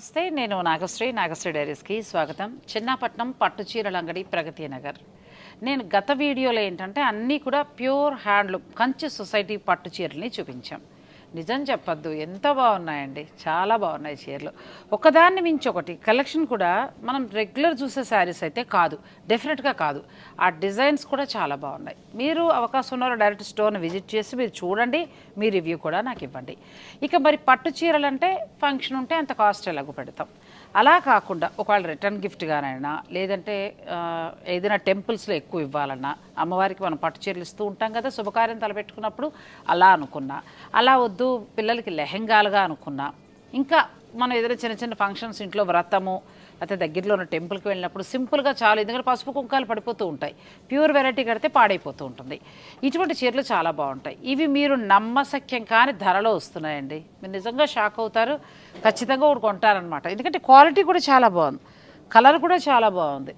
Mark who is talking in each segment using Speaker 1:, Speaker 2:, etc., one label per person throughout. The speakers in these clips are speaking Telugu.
Speaker 1: నమస్తే నేను నాగశ్రీ నాగశ్రీ డైరీస్కి స్వాగతం. చిన్నపట్నం పట్టు చీరల అంగడి ప్రగతి నగర్. నేను గత వీడియోలో ఏంటంటే అన్నీ కూడా ప్యూర్ హ్యాండ్లూమ్ కంచి సొసైటీ పట్టు చీరల్ని చూపించాం. నిజం చెప్పొద్దు. ఎంత బాగున్నాయండి. చాలా బాగున్నాయి చీరలు. ఒకదాన్ని మించి ఒకటి. కలెక్షన్ కూడా మనం రెగ్యులర్ చూసే శారీస్ అయితే కాదు. డెఫినెట్గా కాదు. ఆ డిజైన్స్ కూడా చాలా బాగున్నాయి. మీరు అవకాశం ఉన్నారు డైరెక్ట్ స్టోర్ని విజిట్ చేసి మీరు చూడండి. మీ రివ్యూ కూడా నాకు ఇవ్వండి. ఇక మరి పట్టు చీరలు అంటే ఫంక్షన్ ఉంటే అంత కాస్ట్ ఎలాగో పెడతాం. అలా కాకుండా ఒకవేళ రిటర్న్ గిఫ్ట్గానైనా లేదంటే ఏదైనా టెంపుల్స్లో ఎక్కువ ఇవ్వాలన్నా అమ్మవారికి మనం పట్టు చీరలు ఇస్తూ ఉంటాం కదా శుభకార్యం తలపెట్టుకున్నప్పుడు అలా అనుకున్నా. అలా వద్దు పిల్లలకి లెహెంగాలుగా అనుకున్నా. ఇంకా మనం ఏదైనా చిన్న చిన్న ఫంక్షన్స్ ఇంట్లో వ్రతము లేకపోతే దగ్గరలో ఉన్న టెంపుల్కి వెళ్ళినప్పుడు సింపుల్గా చాలు ఎందుకంటే పసుపు కుంకాలు పడిపోతూ ఉంటాయి. ప్యూర్ వెరైటీ కడితే పాడైపోతూ ఉంటుంది. ఇటువంటి చీరలు చాలా బాగుంటాయి. ఇవి మీరు నమ్మశక్యం కాని ధరలో వస్తున్నాయండి. మీరు నిజంగా షాక్ అవుతారు. ఖచ్చితంగా ఒకటి కొంటారనమాట ఎందుకంటే క్వాలిటీ కూడా చాలా బాగుంది. కలర్ కూడా చాలా బాగుంది.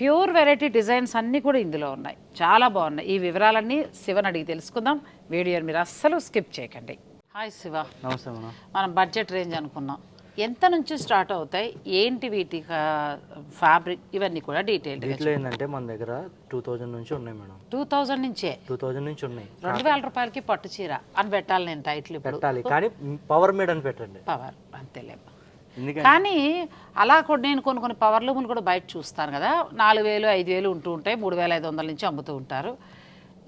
Speaker 1: ప్యూర్ వెరైటీ డిజైన్స్ అన్నీ కూడా ఇందులో ఉన్నాయి. చాలా బాగున్నాయి. ఈ వివరాలన్నీ శివని అడిగి తెలుసుకుందాం. వీడియోని మీరు అస్సలు స్కిప్ చేయకండి. హాయ్ శివ.
Speaker 2: నమస్తే
Speaker 1: మనం బడ్జెట్ రేంజ్ అనుకున్నాం. ఎంత నుంచి స్టార్ట్ అవుతాయి? ఏంటి వీటి ఫ్యాబ్రిక్ ఇవన్నీ కూడా డీటెయిల్
Speaker 2: వీటిలో ఏంటంటే మన దగ్గర టూ థౌజండ్ నుంచి ఉన్నాయి మేడం.
Speaker 1: టూ థౌజండ్ నుంచే?
Speaker 2: టూ థౌజండ్ నుంచి ఉన్నాయి.
Speaker 1: రెండు వేల రూపాయలకి పట్టు చీర అని పెట్టాలి నేను టైటిల్
Speaker 2: పెట్టాలి. కానీ పవర్ మేడ్ అని పెట్టండి.
Speaker 1: పవర్ అంతేలే.
Speaker 2: ఎందుకంటే
Speaker 1: కానీ అలా కూడా నేను కొన్ని కొన్ని పవర్ లూములు కూడా బయట చూస్తాను కదా. నాలుగు వేలు ఐదు వేలు ఉంటూ ఉంటాయి. మూడు వేల ఐదు వందల నుంచి అమ్ముతూ ఉంటారు.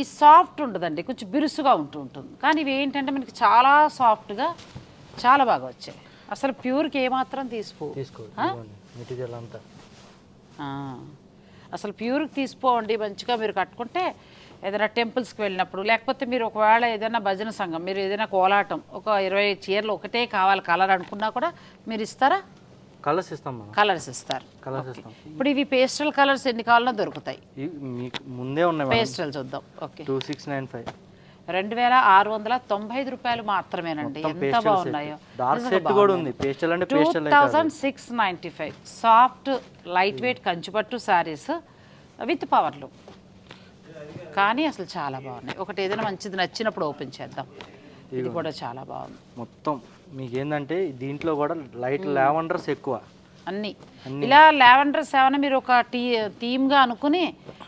Speaker 1: ఈ సాఫ్ట్ ఉంటుందండి కొంచెం బిరుసుగా ఉంటూ ఉంటుంది. కానీ ఇవి ఏంటంటే మనకి చాలా సాఫ్ట్గా చాలా బాగా వచ్చాయి. అసలు ప్యూర్కి ఏమాత్రం తీసుకో.
Speaker 2: తీసుకో మెటీరియల్ అంతా.
Speaker 1: అసలు ప్యూర్కి తీసుకోండి మంచిగా మీరు కట్టుకుంటే ఏదైనా టెంపుల్స్కి వెళ్ళినప్పుడు లేకపోతే మీరు ఒకవేళ ఏదైనా భజన సంఘం మీరు ఏదైనా కోలాటం ఒక ఇరవై చీరలు ఒకటే కావాలి కలర్ అనుకున్నా కూడా మీరు ఇస్తారా?
Speaker 2: కలర్స్ ఇస్తాం
Speaker 1: కలర్స్ ఇస్తారు.
Speaker 2: కలర్స్ ఇస్తాం.
Speaker 1: ఇప్పుడు ఇవి పేస్టల్ కలర్స్ ఎన్ని కావాలన్నా దొరుకుతాయి.
Speaker 2: మీకు ముందే ఉన్నాయి
Speaker 1: పేస్టల్ చూద్దాం. Okay.
Speaker 2: Two six nine five.
Speaker 1: రెండు వేల ఆరు వందల తొంభై ఐదు రూపాయలు మాత్రమేనండి. ఎంత బాగున్నాయో. Two thousand six ninety five soft light weight Kanchipattu saris with పవర్లు కానీ అసలు చాలా బాగున్నాయి. ఒకటి ఏదైనా మంచిది నచ్చినప్పుడు ఓపెన్ చేద్దాం. ఇది కూడా చాలా బాగుంది.
Speaker 2: మొత్తం మీకు ఏంటంటే దీంట్లో కూడా లైట్ లావెండర్స్ ఎక్కువ.
Speaker 1: అన్నీ. ఇలా లావెండర్ సెవెన్ మీరు ఒక టీ థీమ్గా అనుకుని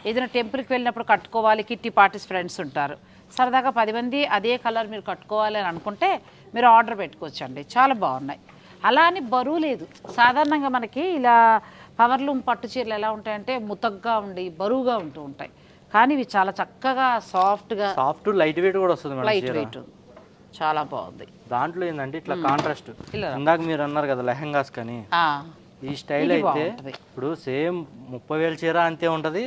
Speaker 1: ఏదైనా టెంపుల్కి వెళ్ళినప్పుడు కట్టుకోవాలి కిట్టి పార్టీస్ ఫ్రెండ్స్ ఉంటారు. సరదాగా పది మంది అదే కలర్ మీరు కట్టుకోవాలి అని అనుకుంటే మీరు ఆర్డర్ పెట్టుకోవచ్చండి. చాలా బాగున్నాయి. అలా అని బరువు లేదు. సాధారణంగా మనకి ఇలా పవర్లూమ్ పట్టు చీరలు ఎలా ఉంటాయంటే ముతగ్గా ఉండి బరువుగా ఉంటూ ఉంటాయి. కానీ ఇవి చాలా చక్కగా సాఫ్ట్గా
Speaker 2: సాఫ్ట్ లైట్ వెయిట్ కూడా వస్తుంది
Speaker 1: లైట్. వెయిట్. చాలా బాగుంది.
Speaker 2: దాంట్లో ఏంటంటే ఇట్లా కాంట్రాస్ట్. ఇందాక మీరు అన్నారు కదా లెహంగాస్ కానీ. ఈ స్టైల్ అయితే. ఇప్పుడు సేమ్ ముప్పై వేల చీర అంతే ఉంటది.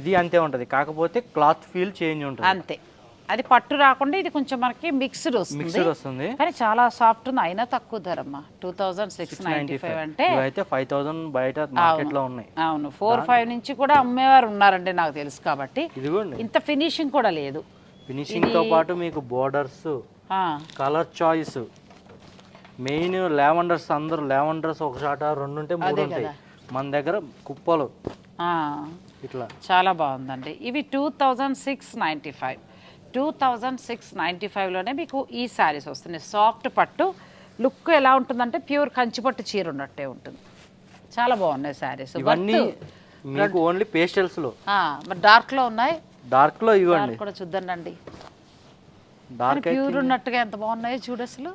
Speaker 2: ఇది అంతే ఉంటది. కాకపోతే క్లాత్ ఫీల్ చేంజ్ ఉంటుంది.
Speaker 1: అంతే. అది పట్టు రాకుండా ఇది కొంచెం మనకి మిక్స్డ్ వస్తుంది.
Speaker 2: మిక్సర్ వస్తుంది.
Speaker 1: కానీ చాలా సాఫ్ట్ ఉంది. అయినా తక్కువ ధర అమ్మా. Two thousand six ninety five అంటే
Speaker 2: ఇవైతే ఫైవ్ థౌసండ్ బయట మార్కెట్లో ఉన్నాయి.
Speaker 1: అవును. ఫోర్ ఫైవ్ నుంచి కూడా అమ్మేవారు ఉన్నారండి నాకు తెలుసు కాబట్టి. ఇంత ఫినిషింగ్ కూడా లేదు.
Speaker 2: ఫినిషింగ్తో పాటు మీకు borders colour choice main lavenders అందరూ లావెండర్స్ ఒక షాట రెండు ఉంటే మూడు ఉంటాయి మన దగ్గర కుప్పలు. ఇట్లా.
Speaker 1: చాలా బాగుందండి. ఇవి two thousand six ninety five. Two thousand six ninety ఫైవ్లోనే మీకు ఈ శారీస్ వస్తున్నాయి. సాఫ్ట్ పట్టు. లుక్ ఎలా ఉంటుందంటే ప్యూర్ కంచిపట్టు చీర ఉన్నట్టే ఉంటుంది. చాలా బాగున్నాయి శారీస్.
Speaker 2: ఇవన్నీ మీకు ఓన్లీ
Speaker 1: పేస్టల్స్లో డార్క్లో ఉన్నాయి?
Speaker 2: డార్క్లో ఇవ్వండి
Speaker 1: కూడా చూద్దాండి
Speaker 2: డార్క్
Speaker 1: ప్యూర్ ఉన్నట్టుగా ఎంత బాగున్నాయో చూడు అసలు.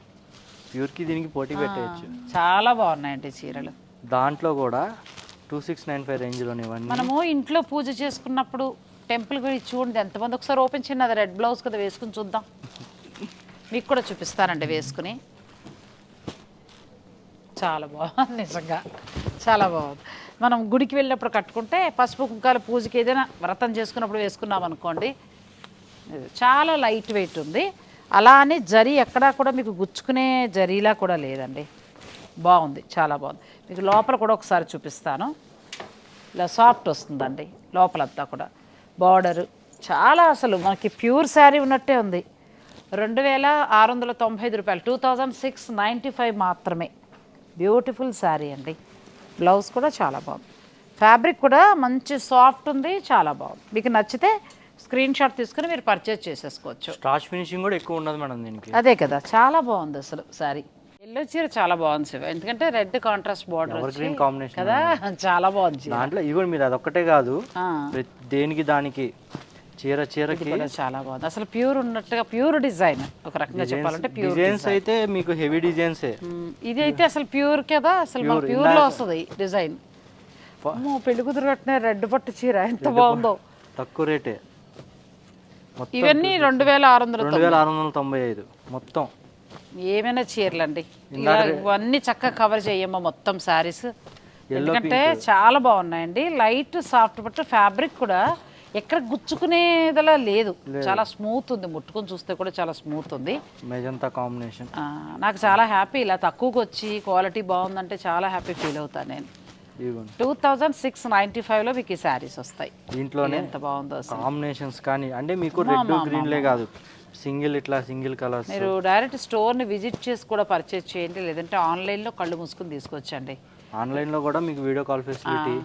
Speaker 2: ప్యూర్కి దీనికి పోటీ పెట్టేయచ్చు.
Speaker 1: చాలా బాగున్నాయండి చీరలు.
Speaker 2: దాంట్లో కూడా టూ సిక్స్ నైన్ ఫైవ్ రేంజ్లో
Speaker 1: మనము ఇంట్లో పూజ చేసుకున్నప్పుడు టెంపుల్ గురించి చూడండి ఎంతమంది ఒకసారి ఓపెన్ చేయండి అది రెడ్ బ్లౌజ్ కదా వేసుకుని చూద్దాం. మీకు కూడా చూపిస్తానండి వేసుకుని. చాలా బాగుంది నిజంగా. చాలా బాగుంది. మనం గుడికి వెళ్ళినప్పుడు కట్టుకుంటే పసుపు కుంకాల పూజకి ఏదైనా వ్రతం చేసుకున్నప్పుడు వేసుకున్నాం అనుకోండి. చాలా లైట్ వెయిట్ ఉంది. అలా అని జరీ ఎక్కడా కూడా మీకు గుచ్చుకునే జరీలా కూడా లేదండి. బాగుంది చాలా బాగుంది. మీకు లోపల కూడా ఒకసారి చూపిస్తాను. ఇలా సాఫ్ట్ వస్తుందండి లోపలంతా కూడా. బార్డరు చాలా అసలు మనకి ప్యూర్ శారీ ఉన్నట్టే ఉంది. రెండు వేల ఆరు వందల తొంభై ఐదు రూపాయలు two thousand six ninety five మాత్రమే. బ్యూటిఫుల్ శారీ అండి. బ్లౌజ్ కూడా చాలా బాగుంది. ఫ్యాబ్రిక్ కూడా మంచి సాఫ్ట్ ఉంది చాలా బాగుంది. మీకు నచ్చితే స్క్రీన్ షాట్ తీసుకుని మీరు పర్చేజ్ చేసేసుకోవచ్చు.
Speaker 2: స్టార్చ్ ఫినిషింగ్ కూడా ఎక్కువ ఉండదు మేడం దీనికి.
Speaker 1: అదే కదా చాలా బాగుంది అసలు శారీ. ఎల్లో చీర చాలా బాగుంది శివ. ఎందుకంటే red contrast border
Speaker 2: green combination
Speaker 1: కదా చాలా బాగుంది
Speaker 2: దాంట్లో ఇవి మీరు అదొక్కటే కాదు దేనికి దానికి చీర చీరకి
Speaker 1: చాలా బాగుంది. అసలు ప్యూర్ ఉన్నట్టుగా ప్యూర్ డిజైన్ ఒక రకంగా చెప్పాలంటే ప్యూర్
Speaker 2: డిజైన్స్ అయితే మీకు హెవీ డిజైన్సే
Speaker 1: ఇది అయితే అసలు ప్యూర్ కదా అసలు మన ప్యూర్లో వస్తుంది డిజైన్. పెళ్ళి కూతురు కట్టిన రెడ్ పట్టు చీర ఎంత బాగుందో.
Speaker 2: తక్కువ రేటే.
Speaker 1: ఇవన్నీ రెండు వేల ఆరు వందల
Speaker 2: రెండు వేల ఆరు వందల తొంభై ఐదు. మొత్తం.
Speaker 1: ఏమైనా చీరలు అండి ఇలా ఇవన్నీ చక్కగా కవర్ చేయమ్మా మొత్తం శారీస్ ఎందుకంటే చాలా బాగున్నాయండి. లైట్ సాఫ్ట్ బట్ ఫ్యాబ్రిక్ కూడా ఎక్కడ గుచ్చుకునేదలా లేదు. చాలా స్మూత్ ఉంది. ముట్టుకొని చూస్తే కూడా చాలా స్మూత్ ఉంది.
Speaker 2: మెజంతా కాంబినేషన్
Speaker 1: నాకు చాలా హ్యాపీ ఇలా తక్కువకి వచ్చి క్వాలిటీ బాగుందంటే చాలా హ్యాపీ ఫీల్ అవుతాను నేను. టూ థౌజండ్ సిక్స్ నైంటీ ఫైవ్లో మీకు ఈ శారీస్ వస్తాయి.
Speaker 2: దీంట్లోనే
Speaker 1: ఎంత బాగుందో
Speaker 2: కాంబినేషన్స్ కానీ అంటే మీకు రెడ్ గ్రీన్లే కాదు. సింగిల్ ఇట్లా సింగిల్ కలర్స్.
Speaker 1: మీరు డైరెక్ట్ స్టోర్ని విజిట్ చేసి కూడా పర్చేజ్ చేయండి లేదంటే ఆన్లైన్లో కళ్ళు మూసుకుని తీసుకొచ్చండి.
Speaker 2: ఆన్లైన్లో కూడా మీకు video call facility.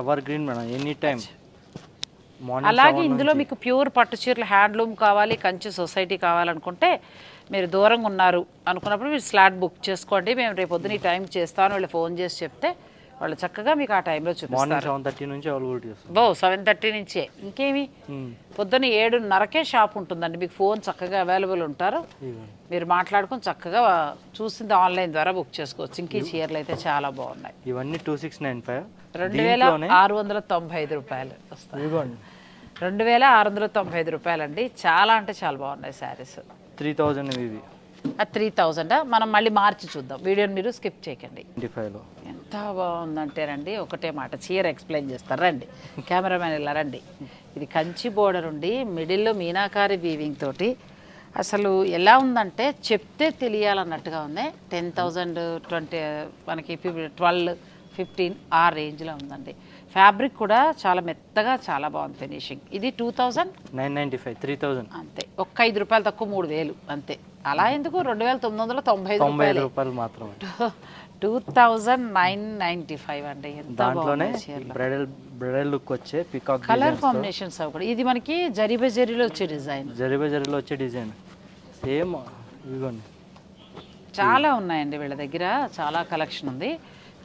Speaker 2: Evergreen madam any time
Speaker 1: అలాగే ఇందులో మీకు ప్యూర్ పట్టు చీరలు హ్యాండ్లూమ్ కావాలి కంచి సొసైటీ కావాలనుకుంటే మీరు దూరంగా ఉన్నారు అనుకున్నప్పుడు మీరు స్లాట్ బుక్ చేసుకోండి. మేము రేపు పొద్దున ఈ టైం చేస్తాను వాళ్ళు ఫోన్ చేసి చెప్తే వాళ్ళు చక్కగా మీకు ఆ టైంలో చూపిస్తారు.
Speaker 2: సెవెన్ థర్టీ నుంచి అవైలబిలిటీ
Speaker 1: బో సెవెన్ థర్టీ నుంచే. ఇంకేమి. పొద్దున్న ఏడున్నరకే షాప్ ఉంటుందండి. మీకు ఫోన్ చక్కగా అవైలబుల్ ఉంటారు. మీరు మాట్లాడుకొని చక్కగా చూసింది ఆన్లైన్ ద్వారా బుక్ చేసుకోవచ్చు. ఇంక చీరలు అయితే చాలా బాగున్నాయి.
Speaker 2: ఇవన్నీ టూ సిక్స్ నైన్ ఫైవ్
Speaker 1: రెండు వేల ఆరు వందల తొంభై ఐదు రూపాయలు వస్తాయి. రెండు వేల ఆరు వందల తొంభై ఐదు రూపాయలండి. చాలా అంటే చాలా బాగున్నాయి శారీస్
Speaker 2: త్రీ థౌజండ్ ఇవి.
Speaker 1: త్రీ థౌజండ్ మనం మళ్ళీ మార్చి చూద్దాం. వీడియోని మీరు స్కిప్ చేయకండి.
Speaker 2: ట్వంటీ ఫైవ్లో
Speaker 1: ఎంత బాగుందంటేనండి ఒకటే మాట. చీర ఎక్స్ప్లెయిన్ చేస్తారు రండి. కెమెరామెన్ ఇలా రండి. ఇది కంచి బోర్డర్ ఉండి మిడిల్లో మీనాకారి వీవింగ్ తోటి. అసలు ఎలా ఉందంటే చెప్తే తెలియాలన్నట్టుగా ఉంది. టెన్ థౌజండ్ ట్వంటీ మనకి ట్వెల్వ్ ఫిఫ్టీన్ ఆ రేంజ్లో ఉందండి. ఫ్యాబ్రిక్ కూడా చాలా మెత్తగా చాలా బాగుంది ఫినిషింగ్. ఇది two thousand?
Speaker 2: Nine ninety five three thousand.
Speaker 1: అంతే. ఒక్క ఐదు రూపాయలు తక్కువ మూడు వేలు అంతే. అలా ఎందుకు? రెండు వేల తొమ్మిది వందల తొంభై
Speaker 2: తొంభై రూపాయలు. మాత్రమే.
Speaker 1: Two thousand nine ninety five అండి. ఎంత
Speaker 2: దాంట్లోనే బ్రైడల్ బ్రైడల్ లుక్ వచ్చే పికాక్
Speaker 1: కలర్ కాంబినేషన్స్ కూడా. ఇది మనకి జరీబే జరీలో వచ్చే డిజైన్.
Speaker 2: జరిబే జరిలో వచ్చే డిజైన్. సేమ్ ఇదిగోండి.
Speaker 1: చాలా ఉన్నాయండి వీళ్ళ దగ్గర. చాలా కలెక్షన్ ఉంది.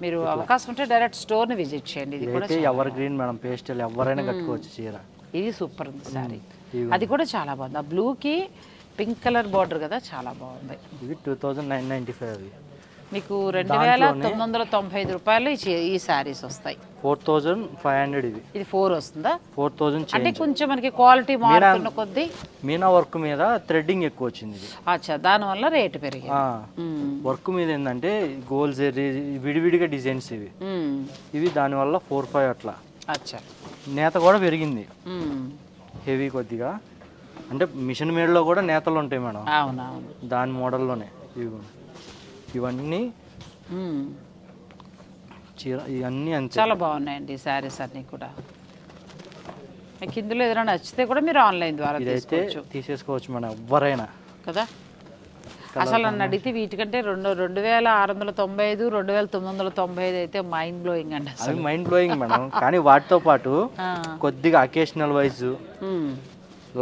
Speaker 1: మీరు అవకాశం ఉంటే డైరెక్ట్ స్టోర్ని విజిట్ చేయండి. ఇది కూడా
Speaker 2: ఎవర్ గ్రీన్ మేడం పేస్టల్ ఎవరైనా కట్టుకోవచ్చు చీర.
Speaker 1: ఇది సూపర్ ఉంది సారీ. అది కూడా చాలా బాగుంది. ఆ బ్లూకి పింక్ కలర్ బార్డర్ కదా చాలా బాగుంది.
Speaker 2: ఇది two thousand nine ninety five అవి
Speaker 1: మీకు రెండు వేల తొమ్మిది వందల తొంభై ఐదు రూపాయలు ఈ శారీస్ వస్తాయి.
Speaker 2: ఫోర్ థౌజండ్ ఫైవ్ హండ్రెడ్ ఇది
Speaker 1: ఇది ఫోర్ వస్తుందా?
Speaker 2: ఫోర్ థౌజండ్
Speaker 1: అంటే కొంచెం మనకి క్వాలిటీ మారుతున్న కొద్దీ
Speaker 2: మీనా వర్క్ మీద థ్రెడ్డింగ్ ఎక్కువ వచ్చింది
Speaker 1: అచ్చా దానివల్ల రేటు పెరిగింది. మ్మ్.
Speaker 2: వర్క్ మీద ఏంటంటే గోల్ జెర్రీ విడివిడిగా డిజైన్స్ ఇవి. ఇవి దానివల్ల ఫోర్ ఫైవ్ అట్లా.
Speaker 1: అచ్చా.
Speaker 2: నేత కూడా పెరిగింది. హెవీ కొద్దిగా. అంటే మిషన్ మేడ్లో కూడా నేతలు ఉంటాయి మేడం. దాని మోడల్లోనే ఇవి ఇవన్నీ. చీర ఇవన్నీ అంతే.
Speaker 1: చాలా బాగున్నాయండి ఈ శారీస్ అన్నీ కూడా. మీకు ఇందులో ఏదైనా నచ్చితే కూడా మీరు ఆన్లైన్ ద్వారా
Speaker 2: ఇదైతే
Speaker 1: తీసుకోవచ్చు.
Speaker 2: తీసేసుకోవచ్చు మేడం ఎవరైనా
Speaker 1: కదా? అసలు నన్ను అడిగితే వీటికంటే రెండు రెండు వేల ఆరు వందల తొంభై ఐదు రెండు వేల తొమ్మిది వందల తొంభై ఐదు అయితే మైండ్ బ్లోయింగ్ అండి అసలు.
Speaker 2: Mind blowing madam. కానీ వాటితో పాటు. కొద్దిగా అకేషనల్ వైజ్.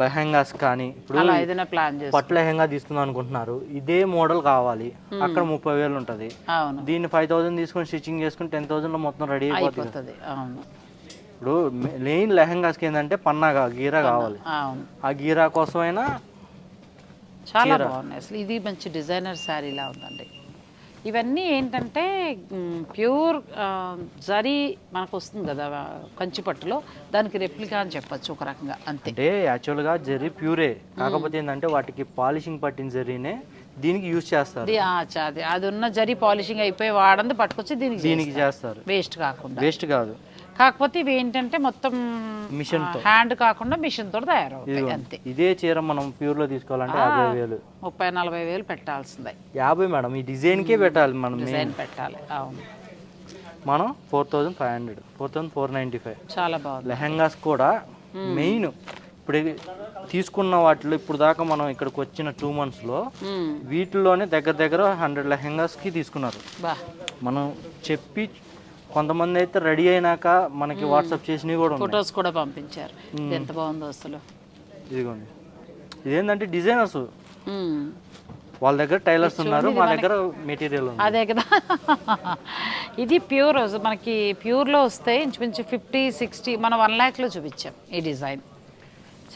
Speaker 2: లెహంగాస్ కానీ ఇప్పుడు
Speaker 1: అలా ఏదైనా ప్లాన్ చేసి
Speaker 2: పట్టు లెహంగా తీసుకుందాం అనుకుంటున్నారు. ఇదే మోడల్ కావాలి. అక్కడ ముప్పై వేలు ఉంటుంది.
Speaker 1: అవును.
Speaker 2: దీన్ని ఫైవ్ థౌసండ్ తీసుకొని స్టిచ్చింగ్ చేసుకుని టెన్ థౌసండ్లో మొత్తం రెడీ అయిపోతుంది.
Speaker 1: అయిపోతుంది అవును.
Speaker 2: ఇప్పుడు మెయిన్ లెహంగాస్కి ఏంటంటే పన్నాగా గీరా కావాలి.
Speaker 1: అవును.
Speaker 2: ఆ గీరా కోసమైనా
Speaker 1: చాలా బాగున్నాయి. అసలు ఇది మంచి డిజైనర్ శారీలా ఉందండి. ఇవన్నీ ఏంటంటే ప్యూర్ జరీ మనకు వస్తుంది కదా కంచి పట్టులో. దానికి రెప్లికా అని చెప్పొచ్చు ఒక రకంగా అంతే.
Speaker 2: అంటే యాక్చువల్గా జరీ ప్యూరే. కాకపోతే ఏంటంటే వాటికి పాలిషింగ్ పట్టిన జరీనే దీనికి యూజ్ చేస్తారు.
Speaker 1: అది అది ఉన్న జరీ పాలిషింగ్ అయిపోయి వాడంది పట్టుకొచ్చి దీనికి
Speaker 2: దీనికి చేస్తారు.
Speaker 1: వేస్ట్ కాకుండా.
Speaker 2: వేస్ట్ కాదు.
Speaker 1: కాకపోతే ఇవి ఏంటంటే మొత్తం
Speaker 2: Machine
Speaker 1: హ్యాండ్ కాకుండా మిషన్ తోటి తయారవుతాయి. అంతే.
Speaker 2: ఇదే చీర మనం ప్యూర్లో తీసుకోవాలంటే యాభై వేలు.
Speaker 1: ముప్పై నలభై వేలు పెట్టాల్సిందే.
Speaker 2: యాభై మేడం ఈ డిజైన్కే పెట్టాలి మనం.
Speaker 1: డిజైన్ పెట్టాలి అవును.
Speaker 2: మనం four thousand five hundred four thousand four ninety five.
Speaker 1: చాలా బాగుంది.
Speaker 2: లెహంగాస్ కూడా మెయిన్. ఇప్పుడు తీసుకున్న వాటిలో ఇప్పుడు దాకా మనం ఇక్కడికి వచ్చిన టూ మంత్స్లో
Speaker 1: మ్మ్.
Speaker 2: వీటిల్లోనే దగ్గర దగ్గర హండ్రెడ్ లెహంగాస్కి తీసుకున్నారు.
Speaker 1: బా.
Speaker 2: మనం చెప్పి కొంతమంది అయితే రెడీ అయినాక మనకి వాట్సాప్ చేసినవి కూడా ఉన్నాయి.
Speaker 1: ఫొటోస్ కూడా పంపించారు. ఎంత బాగుందో అసలు.
Speaker 2: ఇదిగోండి. ఇదేంటంటే డిజైనర్స్. వాళ్ళ దగ్గర టైలర్స్ ఉన్నారు మా దగ్గర మెటీరియల్ ఉంది.
Speaker 1: అదే కదా. ఇది ప్యూర్ మనకి ప్యూర్లో వస్తాయి ఇంచుమించు ఫిఫ్టీ సిక్స్టీ మనం వన్ ల్యాక్లో చూపించాం ఈ డిజైన్.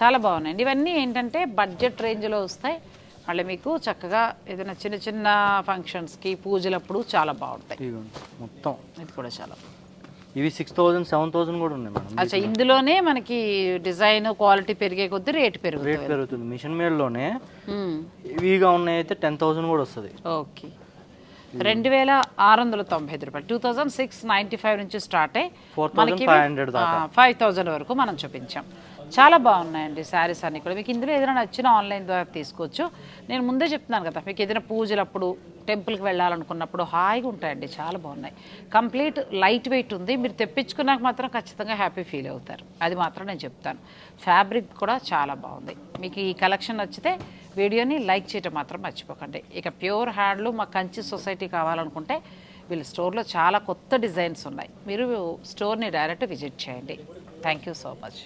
Speaker 1: చాలా బాగున్నాయండి. ఇవన్నీ ఏంటంటే బడ్జెట్ రేంజ్లో వస్తాయి. మళ్ళీ మీకు చక్కగా ఏదైనా చిన్న చిన్న ఫంక్షన్స్కి పూజలప్పుడు చాలా బాగుంటాయి.
Speaker 2: మొత్తం.
Speaker 1: ఇది కూడా చాలా.
Speaker 2: ఇవి సిక్స్ థౌజండ్ సెవెన్ థౌజండ్ కూడా ఉన్నాయి మేడం.
Speaker 1: అచ్చా ఇందులోనే మనకి డిజైన్ క్వాలిటీ పెరిగే కొద్దీ రేట్ పెరుగుతుంది.
Speaker 2: రేట్ పెరుగుతుంది. మిషన్ మేడ్లోనే. ఇవిగా ఉన్నాయి అయితే టెన్ థౌజండ్ కూడా వస్తుంది.
Speaker 1: ఓకే. రెండు వేల ఆరు వందల తొంభై ఐదు రూపాయలు. Two thousand six ninety five నుంచి స్టార్ట్ అయ్యి
Speaker 2: ఫైవ్ హండ్రెడ్
Speaker 1: ఫైవ్ థౌజండ్ వరకు మనం చూపించాం. చాలా బాగున్నాయండి శారీస్ అన్ని కూడా. మీకు ఇందులో ఏదైనా నచ్చిన ఆన్లైన్ ద్వారా తీసుకోవచ్చు. నేను ముందే చెప్తున్నాను కదా మీకు ఏదైనా పూజలప్పుడు టెంపుల్కి వెళ్ళాలనుకున్నప్పుడు హాయిగా ఉంటాయండి చాలా బాగున్నాయి. కంప్లీట్ లైట్ వెయిట్ ఉంది. మీరు తెప్పించుకున్నాక మాత్రం ఖచ్చితంగా హ్యాపీ ఫీల్ అవుతారు. అది మాత్రం నేను చెప్తాను. ఫ్యాబ్రిక్ కూడా చాలా బాగుంది. మీకు ఈ కలెక్షన్ నచ్చితే వీడియోని లైక్ చేయటం మాత్రం మర్చిపోకండి. ఇక ప్యూర్ హ్యాండ్లు మా కంచి సొసైటీ కావాలనుకుంటే వీళ్ళ స్టోర్లో చాలా కొత్త డిజైన్స్ ఉన్నాయి. మీరు స్టోర్ని డైరెక్ట్ విజిట్ చేయండి. Thank you so much.